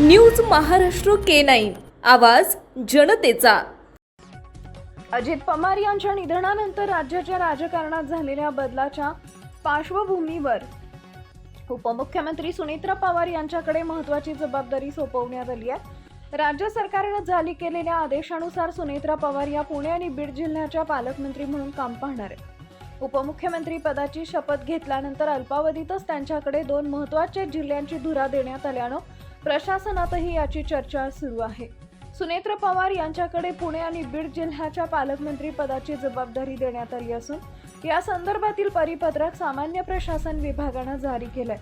News Maharashtra K nine. आवाज जनतेचा. अजित पवार यांच्या निधनानंतर राज्याच्या राजकारणात झालेल्या बदलाच्या पार्श्वभूमीवर उपमुख्यमंत्री सुनेत्रा पवार यांच्याकडे महत्वाची जबाबदारी सोपवण्यात आली आहे. राज्य सरकारनं जारी केलेल्या आदेशानुसार सुनेत्रा पवार या पुणे आणि बीड जिल्ह्याच्या पालकमंत्री म्हणून काम पाहणार आहे उपमुख्यमंत्री पदाची शपथ घेतल्यानंतर अल्पावधीतच त्यांच्याकडे दोन महत्त्वाच्या जिल्ह्यांची धुरा देण्यात आल्यानं प्रशासनातही याची चर्चा सुरू आहे. सुनेत्र पवार यांच्याकडे पुणे आणि बीड जिल्ह्याच्या पालकमंत्री पदाची जबाबदारी देण्यात आली असून या संदर्भातील परिपत्रक सामान्य प्रशासन विभागानं जारी केलंय.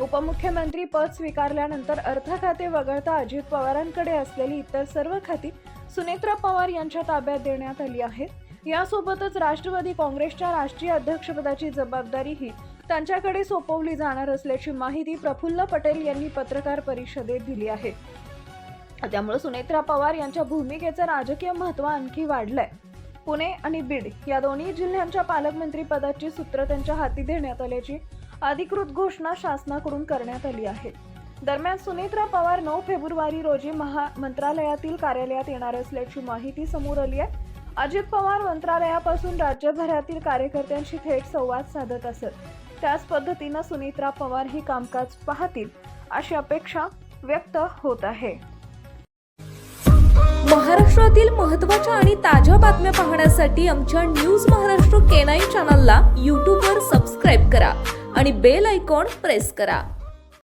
उपमुख्यमंत्री पद स्वीकारल्यानंतर अर्थ खाते वगळता अजित पवारांकडे असलेली इतर सर्व खाती सुनेत्रा पवार यांच्या ताब्यात देण्यात आली आहेत. यासोबतच राष्ट्रवादी काँग्रेसच्या राष्ट्रीय अध्यक्षपदाची जबाबदारीही त्यांच्याकडे सोपवली जाणार असल्याची माहिती प्रफुल्ल पटेल यांनी पत्रकार परिषदेत दिली आहे. त्यामुळे सुनेत्रा पवार यांच्या भूमिकेचं राजकीय महत्त्व आणखी वाढलंय. पुणे आणि बीड या दोन्ही जिल्ह्यांच्या पालकमंत्री पदाची सूत्र त्यांच्या हाती देण्यात आल्याची अधिकृत घोषणा शासनाकडून करण्यात आली आहे. दरम्यान सुनेत्रा पवार नऊ फेब्रुवारी रोजी महा मंत्रालयातील कार्यालयात येणार असल्याची माहिती समोर आली आहे. अजित पवार मंत्रालयापासून राज्यभरातील कार्यकर्त्यांशी थेट संवाद साधत असत. त्याच पद्धतीनं सुनीत्रा पवार ही कामकाज पाहतील अशी अपेक्षा व्यक्त होत आहे. महाराष्ट्रातील महत्त्वाच्या आणि ताज्या बातम्या पाहण्यासाठी आमच्या न्यूज महाराष्ट्र केनाई चॅनलला यूट्यूबवर सबस्क्राईब करा आणि बेल आयकॉन प्रेस करा.